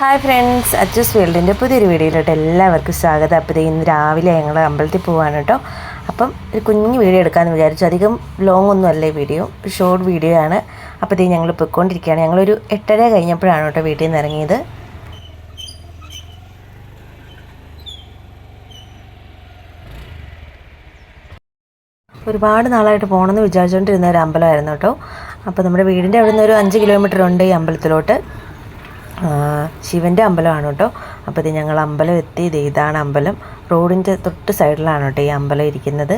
Hi friends adjust വേൾഡിന്റെ പുതിയൊരു വീഡിയോയിലോട്ട് എല്ലാവർക്കും സ്വാഗതം. അപ്പോൾ ഇന്ന് രാവിലെ ഞങ്ങൾ അമ്പലത്തിൽ പോവാണ് കേട്ടോ. അപ്പം ഒരു കുഞ്ഞു വീഡിയോ എടുക്കാമെന്ന് വിചാരിച്ചു. അധികം ലോങ് ഒന്നും അല്ല വീഡിയോ. ഒരു ഷോർട്ട് വീഡിയോ ആണ്. അപ്പോൾ ഞങ്ങൾ പൊയ്ക്കൊണ്ടിരിക്കുകയാണ്. ഞങ്ങളൊരു എട്ടര കഴിഞ്ഞപ്പോഴാണ് കേട്ടോ വീട്ടിൽ നിന്ന് ഇറങ്ങിയത്. ഒരുപാട് നാളായിട്ട് പോകണമെന്ന് വിചാരിച്ചുകൊണ്ടിരുന്ന ഒരു അമ്പലമായിരുന്നു കേട്ടോ. അപ്പോൾ നമ്മുടെ വീടിന്റെ അവിടെ നിന്ന് ഒരു അഞ്ച് കിലോമീറ്റർ ഉണ്ട് ഈ അമ്പലത്തിലോട്ട്. ശിവന്റെ അമ്പലമാണ് കേട്ടോ. അപ്പോൾ ഇത് ഞങ്ങൾ അമ്പലം എത്തി. ഇത് ഇതാണ് അമ്പലം. റോഡിന്റെ തൊട്ട് സൈഡിലാണ് കേട്ടോ ഈ അമ്പലം ഇരിക്കുന്നത്.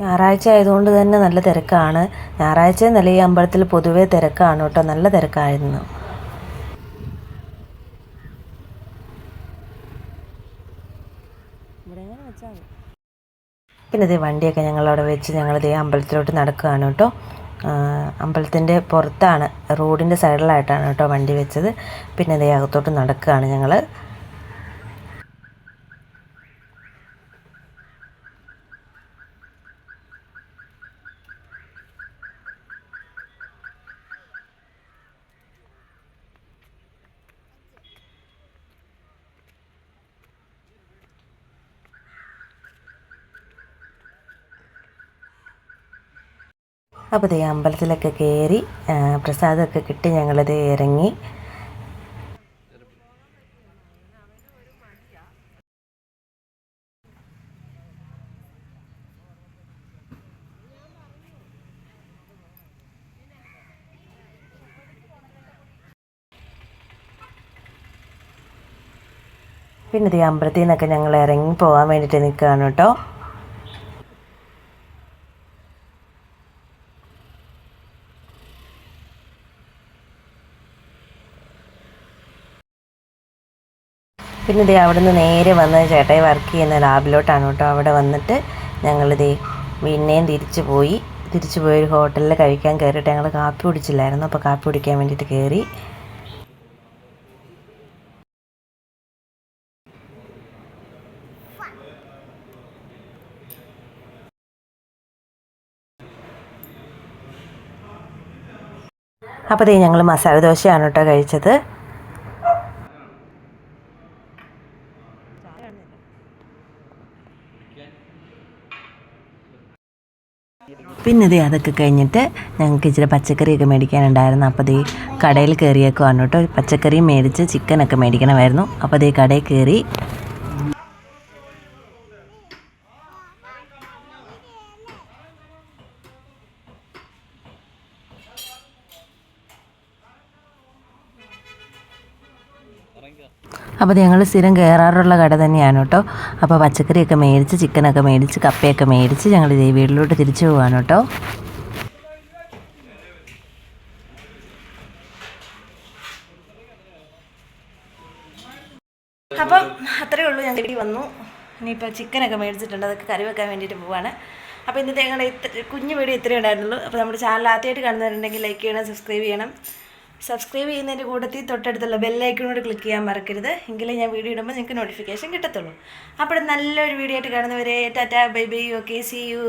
ഞായറാഴ്ച ആയതുകൊണ്ട് തന്നെ നല്ല തിരക്കാണ്. ഞായറാഴ്ച നല്ല ഈ അമ്പലത്തിൽ പൊതുവേ തിരക്കാണ് കേട്ടോ. നല്ല തിരക്കായിരുന്നു. പിന്നെ ഇതേ വണ്ടിയൊക്കെ ഞങ്ങളവിടെ വെച്ച് ഞങ്ങളിതേ അമ്പലത്തിലോട്ട് നടക്കുകയാണ് കേട്ടോ. അമ്പലത്തിന്റെ പുറത്താണ് റോഡിന്റെ സൈഡിലായിട്ടാണ് കേട്ടോ വണ്ടി വെച്ചത്. പിന്നെ ഇതേ അകത്തോട്ട് നടക്കുകയാണ് ഞങ്ങൾ അപ്പോൾ ദേ അമ്പലത്തിലൊക്കെ കയറി പ്രസാദമൊക്കെ കിട്ടി ഞങ്ങളിത് ഇറങ്ങി. പിന്നെ ദേ അമ്പലത്തിൽ നിന്നൊക്കെ ഞങ്ങൾ ഇറങ്ങി പോകാൻ വേണ്ടിയിട്ട് നിൽക്കുകയാണ് കേട്ടോ. പിന്നെ ഇതേ അവിടെ നിന്ന് നേരെ വന്ന് ചേട്ടായി വർക്ക് ചെയ്യുന്ന ലാബിലോട്ടാണ് കേട്ടോ. അവിടെ വന്നിട്ട് ഞങ്ങളിതേ പിന്നെയും തിരിച്ചു പോയി. തിരിച്ചു പോയി ഒരു ഹോട്ടലിൽ കഴിക്കാൻ കയറിയിട്ട് ഞങ്ങൾ കാപ്പി കുടിച്ചില്ലായിരുന്നു. അപ്പോൾ കാപ്പി കുടിക്കാൻ വേണ്ടിയിട്ട് കയറി അപ്പോൾ ദേ ഞങ്ങൾ മസാല ദോശയാണ് കേട്ടോ കഴിച്ചത്. പിന്നെ ദേ അതൊക്കെ കഴിഞ്ഞിട്ട് ഞങ്ങൾക്ക് ഇച്ചിരി പച്ചക്കറിയൊക്കെ മേടിക്കാനുണ്ടായിരുന്നു. അപ്പോൾ ദേ കടയിൽ കയറിയേക്കുവാണ് കേട്ടോ പച്ചക്കറിയും മേടിച്ച് ചിക്കനൊക്കെ മേടിക്കണമായിരുന്നു. അപ്പോൾ ദേ കടയിൽ കയറി അപ്പോൾ ഞങ്ങൾ സ്ഥിരം കയറാറുള്ള കട തന്നെയാണ് കേട്ടോ. അപ്പോൾ പച്ചക്കറിയൊക്കെ മേടിച്ച് ചിക്കനൊക്കെ മേടിച്ച് കപ്പയൊക്കെ മേടിച്ച് ഞങ്ങൾ ഈ വീട്ടിലോട്ട് തിരിച്ചു പോവാണ് കേട്ടോ. അപ്പം അത്രയേ ഉള്ളൂ. ഞങ്ങൾ ഇവിടെ വന്നു. ഇനിയിപ്പോൾ ചിക്കനൊക്കെ മേടിച്ചിട്ടുണ്ട്. അതൊക്കെ കറി വെക്കാൻ വേണ്ടിയിട്ട് പോവാണ്. അപ്പോൾ ഇന്നത്തെ ഞങ്ങളുടെ ഇത്ര കുഞ്ഞു വീഡിയോ ഇത്രയേ ഉണ്ടായിരുന്നുള്ളൂ. അപ്പോൾ നമ്മുടെ ചാനൽ ആദ്യമായിട്ട് കാണുന്നവരുണ്ടെങ്കിൽ ലൈക്ക് ചെയ്യണം സബ്സ്ക്രൈബ് ചെയ്യണം. സബ്സ്ക്രൈബ് ചെയ്യുന്നതിന്റെ കൂട്ടത്തിൽ തൊട്ടടുത്തുള്ള ബെല്ലൈക്കണോട് ക്ലിക്ക് ചെയ്യാൻ മറക്കരുത്. എങ്കിലേ ഞാൻ വീഡിയോ ഇടുമ്പോൾ നിങ്ങൾക്ക് നോട്ടിഫിക്കേഷൻ കിട്ടത്തുള്ളൂ. അപ്പോൾ നല്ലൊരു വീഡിയോ ആയിട്ട് കാണുന്നവരെ tata bye bye okay see you